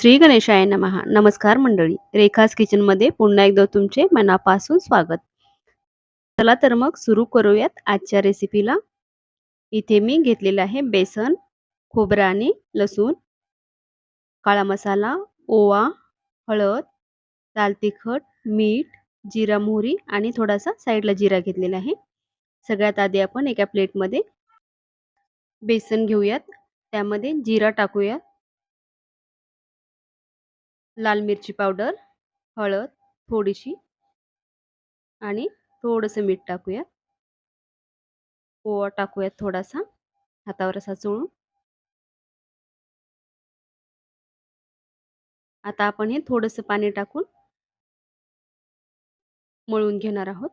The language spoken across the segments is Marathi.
श्री गणेशाय नमहा नमस्कार मंडळी. रेखास किचनमध्ये पुन्हा एकदा तुमचे मनापासून स्वागत. चला तर मग सुरू करूयात आजच्या रेसिपीला इथे मी घेतलेलं आहे बेसन खोबरं आणि लसूण काळा मसाला ओवा हळद लाल तिखट मीठ जिरा मोहरी आणि थोडासा साईडला जिरा घेतलेला आहे. सगळ्यात आधी आपण एका प्लेटमध्ये बेसन घेऊयात. त्यामध्ये जिरा टाकूयात. लाल मिरची पावडर हळद थोडीशी आणि थोडंसं मीठ टाकूयात ओवा टाकूयात थोडासा हातावर असा चोळून. आता आपण हे थोडंसं पाणी टाकून मळून घेणार आहोत.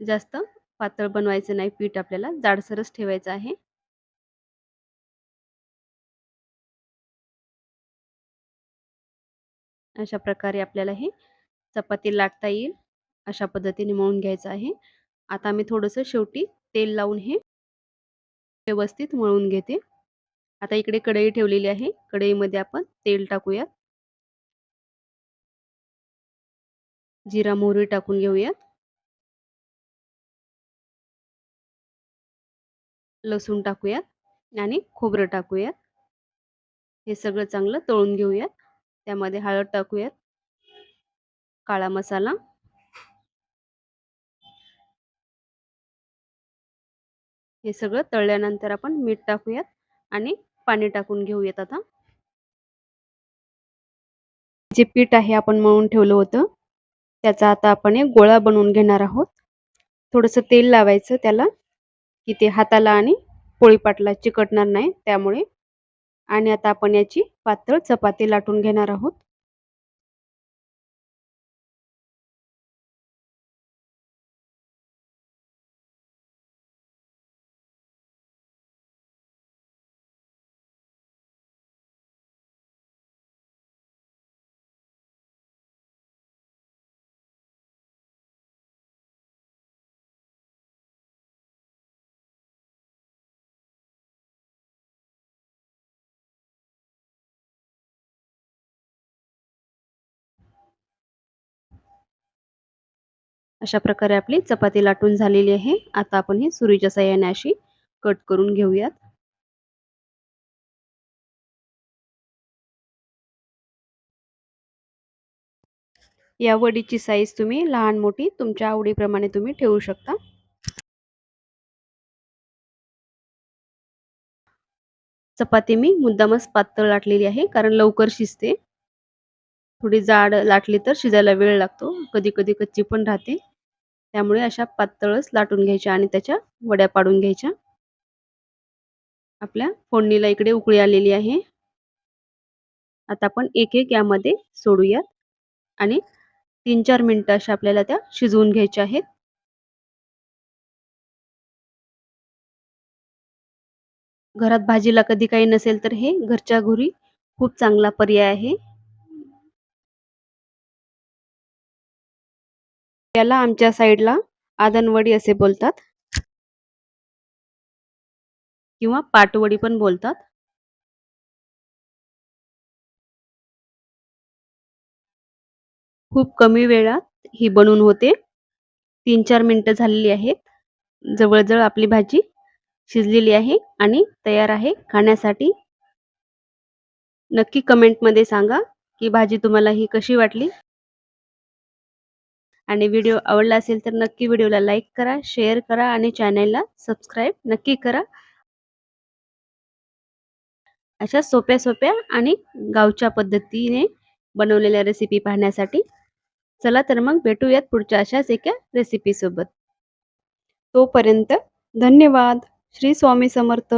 जास्त पातळ बनवायचं नाही पीठ आपल्याला जाडसरच ठेवायचं आहे. अशा प्रकारे आपल्याला हे चपाती लाटता येईल. अशा पद्धतीने मळून घ्यायचं आहे. आता मी थोडंसं शेवटी तेल लावून हे व्यवस्थित मळून घेते. आता इकडे कढई ठेवलेली आहे. कढईमध्ये आपण तेल टाकूयात. जिरा मोहरी टाकून घेऊयात. लसूण टाकूयात आणि खोबरं टाकूयात. हे सगळं चांगलं तळून घेऊयात. त्यामध्ये हळद टाकूयात. काळा मसाला. हे सगळं तळल्यानंतर आपण मीठ टाकूयात आणि पाणी टाकून घेऊयात आता. जे पीठ आहे आपण मळून ठेवलं होतं त्याचा आता आपण एक गोळा बनवून घेणार आहोत. थोडंसं तेल लावायचं त्याला की ते हाताला आणि पोळीपाटला चिकटणार नाही त्यामुळे आणि आता आपण याची पातळ चपाती लाटून घेणार आहोत. अशा प्रकारे आपली चपाती लाटून झालेली आहे. आता आपण ही सुरीच्या सहाय्याने अशी कट करून घेऊयात. या वडीची साईज तुम्ही लहान मोठी तुमच्या आवडीप्रमाणे तुम्ही ठेवू शकता. चपाती मी मुद्दामच पातळ लाटलेली आहे कारण लवकर शिजते. थोडी जाड लाटली तर शिजायला वेळ लागतो. कधी कधी कच्ची पण राहते. त्यामुळे अशा पातळच लाटून घ्यायच्या आणि त्याच्या वड्या पाडून घ्यायच्या. आपल्या फोडणीला इकडे उकळी आलेली आहे. आता आपण एक एक यामध्ये सोडूयात. आणि तीन चार मिनटं अशा आपल्याला त्या शिजवून घ्यायच्या आहेत. घरात भाजीला कधी काही नसेल तर हे घरच्या घरी खूप चांगला पर्याय आहे. याला आमच्या साईडला आदनवडी असे बोलतात. किंवा पाटवडी पण बोलतात. खूप कमी वेळात ही बनवून होते. तीन चार मिनटं झालेली आहेत. जवळजवळ आपली भाजी शिजलेली आहे आणि तयार आहे खाण्यासाठी. नक्की कमेंटमध्ये सांगा की भाजी तुम्हाला ही कशी वाटली? आणि व्हिडिओ आवडला असेल तर नक्की व्हिडिओला लाईक करा शेअर करा आणि चॅनलला सबस्क्राईब नक्की करा. अशा सोप्या सोप्या आणि गावच्या पद्धतीने बनवलेल्या रेसिपी पाहण्यासाठी चला तर मग भेटूयात पुढच्या अशाच एका रेसिपीसोबत तोपर्यंत धन्यवाद. श्री स्वामी समर्थ.